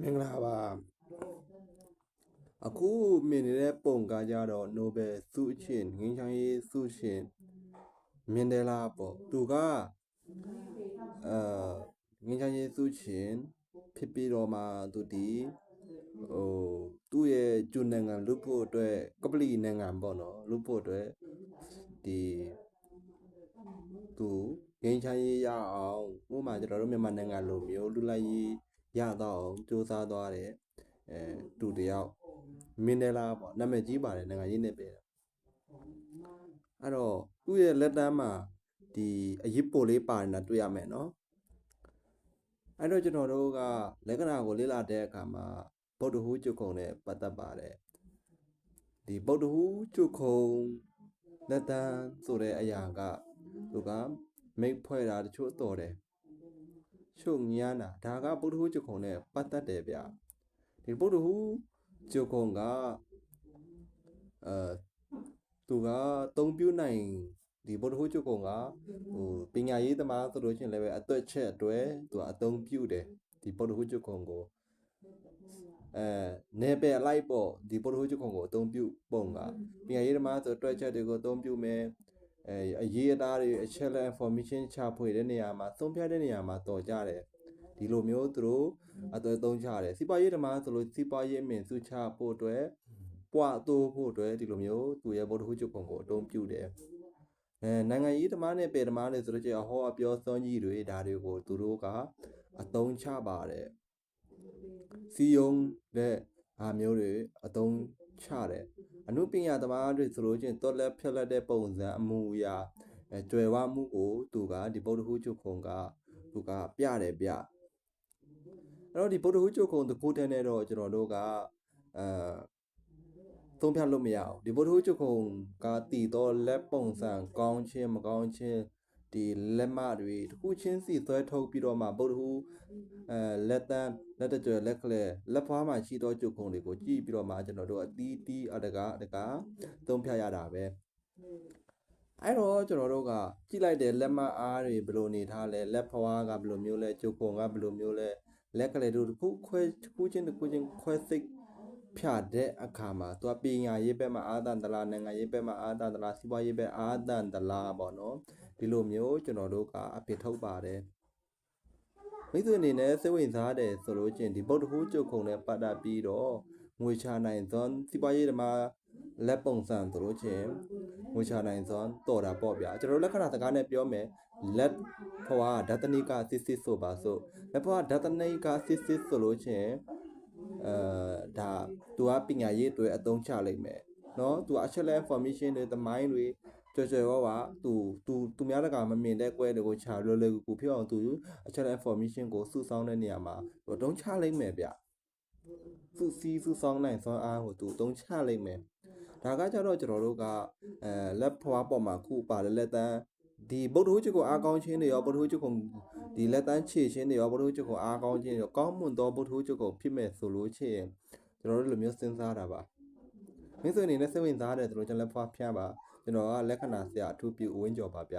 မင်္ဂလာပါအခုမြင်နေတဲ့ပုံကကြတော့ Nobel ဆုရှင်ငင်းချောင်းရေးဆုရှင်မင်ဒလာပေါ့သူကအာငင်းချောင်းရေးဆုရှင်ဖြစ်ပြီးတော့မှသူဒီဟိုသူ့ရဲ့ဂျူနိုင်ငံလူဖို့အတွက်ကပလီနိုင်ငံပေါ့နော်လူဖို့အတွက်ဒီသူငင်းချမ်းရေးရအောင်ဥပမာကျွန်တော်တို့မြန်မာနိုင်ငံလိုမျိုးလူလိုက်ရေး ရတော့အောင်စူးစမ်းသွားတယ်အဲသူတယောက်မင်ဒလာပေါ့နာမည်ကြီးပါတယ်နိုင်ငံရေးနဲ့ပဲအဲ့တော့သူ့ရဲ့လက်တန်းမှာဒီအရေးပိုလေးပါနေတာတွေ့ရမယ်နော်အဲ့တော့ကျွန်တော်တို့ကလက္ခဏာကိုလေ့လာတဲ့အခါမှာဗုဒ္ဓဟူးကျုပ်ခုံနဲ့ပတ်သက်ပါတယ်ဒီဗုဒ္ဓဟူးကျုပ်ခုံလက်တန်းဆိုတဲ့အရာကသူကမိတ်ဖွဲ့တာတချို့တော်တယ် ရှုပ်ညားတာဒါကဗုဒ္ဓဟူးကျုပ်ခုံနဲ့ပတ်သက်တယ်ဗျဒီဗုဒ္ဓဟူးကျုပ်ခုံကအဲသူကအသုံးပြုနိုင်ဒီဗုဒ္ဓဟူးကျုပ်ခုံကဟိုပညာရေးသမားဆိုလို့ရှိရင်လည်းပဲအသွက်ချက်အတွက်သူကအသုံးပြုတယ်ဒီဗုဒ္ဓဟူးကျုပ်ခုံကိုအဲနေပယ်လိုက်ပေါ့ဒီဗုဒ္ဓဟူးကျုပ်ခုံကိုအသုံးပြုပုံကပညာရေးသမားဆိုအတွက်ချက်တွေကိုအသုံးပြုမယ် အဲအရေးအသားတွေအချက်လက် information ချဖွေတဲ့နေရာမှာသုံးဖြတ်တဲ့နေရာမှာတော်ကြတယ်ဒီလိုမျိုးသူတို့အသွက်သုံးချတယ်စီးပွားရေးသမားဆိုလို့စီးပွားရေးအမြင်စုချဖို့အတွက်ပွားတိုးဖို့အတွက်ဒီလိုမျိုးသူရဲ့ဗုဒ္ဓဟူးကျုပ်ခုံကိုအသုံးပြုတယ်အဲနိုင်ငံရေးသမားနဲ့ပေသမားတွေဆိုတော့ကျအဟောအပြောစောကြီးတွေဒါတွေကိုသူတို့ကအသုံးချပါတယ်စီယုံတဲ့အားမျိုးတွေအသုံးချတယ် အမှုပညာသမားတွေဆိုလို့ချင်းတော်လက်ဖြက်လက်တဲ့ပုံစံအမှုအရာအဲကျွယ်ဝမှုကိုသူကဒီဗုဒ္ဓဟူးကျုပ်ခုံကသူကပြတယ်ဗျအဲ့တော့ဒီဗုဒ္ဓဟူးကျုပ်ခုံတကူတဲ့နဲ့တော့ကျွန်တော်တို့ကအဲသုံးဖြတ်လို့မရအောင်ဒီဗုဒ္ဓဟူးကျုပ်ခုံကတည်တော့လက်ပုံစံကောင်းခြင်းမကောင်းခြင်း ဒီလက်မတွေတစ်ခုချင်းစီသွဲထုတ်ပြီးတော့မှဗုဒ္ဓဟူးအဲလက်တန်းလက်တကြွယ်လက်ကလေးလက်ဖွားမှာရှိသောကျုပ်ခုံတွေကိုကြည့်ပြီးတော့မှကျွန်တော်တို့အတီးတီးအတကားအတကားသုံးဖြတ်ရတာပဲအဲ့တော့ကျွန်တော်တို့ကကြည့်လိုက်တဲ့လက်မအားတွေဘယ်လိုနေထားလဲလက်ဖွားကဘယ်လိုမျိုးလဲကျုပ်ခုံကဘယ်လိုမျိုးလဲလက်ကလေးတို့တစ်ခုခွဲတစ်ခုချင်းတစ်ခုချင်းခွဲစိတ် ဖြတ်တဲ့အခါမှာသူကပညာရေးဘက်မှာအာသန်တလားနိုင်ငံရေးဘက်မှာအာသန်တလားစီးပွားရေးဘက်အာသန်တလားပေါ့နော်ဒီလိုမျိုးကျွန်တော်တို့ကအဖြစ်ထုတ်ပါတယ်မိတ်ဆွေအနေနဲ့စိတ်ဝင်စားတယ်ဆိုလို့ချင်းဒီဗုဒ္ဓဟူးကျုပ်ခုံနဲ့ပတ်သက်ပြီးတော့ငွေချနိုင်စွမ်းစီးပွားရေးဓမ္မလက်ပုံစံဆိုလို့ချင်းငွေချနိုင်စွမ်းတော်တာပေါ့ဗျာကျွန်တော်တို့လက္ခဏာစကားနဲ့ပြောမယ်လက်ဖွာဓာတနိကစစ်စစ်ဆိုပါဆိုလက်ဖွာဓာတနိကစစ်စစ်ဆိုလို့ချင်း အဲဒါသူကပညာရေးအတွက်အသုံးချလိုက်မယ်နော်သူအချက်လက် information တွေသမိုင်းတွေကြော်ကြော်ရောပါသူသူသူများတကမမြင်တဲ့ကွဲတွေကိုချလွယ်လွယ်ကူကူဖြစ်အောင်သူအချက်လက် information ကိုစုဆောင်းတဲ့နေရာမှာသူအသုံးချလိုက်မယ်ဗျစုစည်းစုဆောင်းနိုင်စွမ်းအားကိုသူအသုံးချလိုက်မယ်ဒါကကြတော့ကျွန်တော်တို့ကအဲလက်ဖွားပေါ်မှာခုပါတဲ့လက်တန်း ဒီဗုဒ္ဓဟူးချုပ်ကိုအားကောင်းခြင်းတွေရောဗုဒ္ဓဟူးချုပ်ကိုဒီလက်တန်းခြေခြင်းတွေရောဗုဒ္ဓဟူးချုပ်ကိုအားကောင်းခြင်းတွေရောကောင်းမွန်သောဗုဒ္ဓဟူးချုပ်ကိုဖြစ်မဲ့ဆိုလို့ရှိရင်ကျွန်တော်တို့လိုမျိုးစဉ်းစားတာပါမင်းဆိုအနေနဲ့စိတ်ဝင်စားတယ်ဆိုလို့ကျွန်တော်လက်ဖွားဖျားပါကျွန်တော်ကလက္ခဏာဆရာအထူးပြုဝင်းကြော်ပါဗျ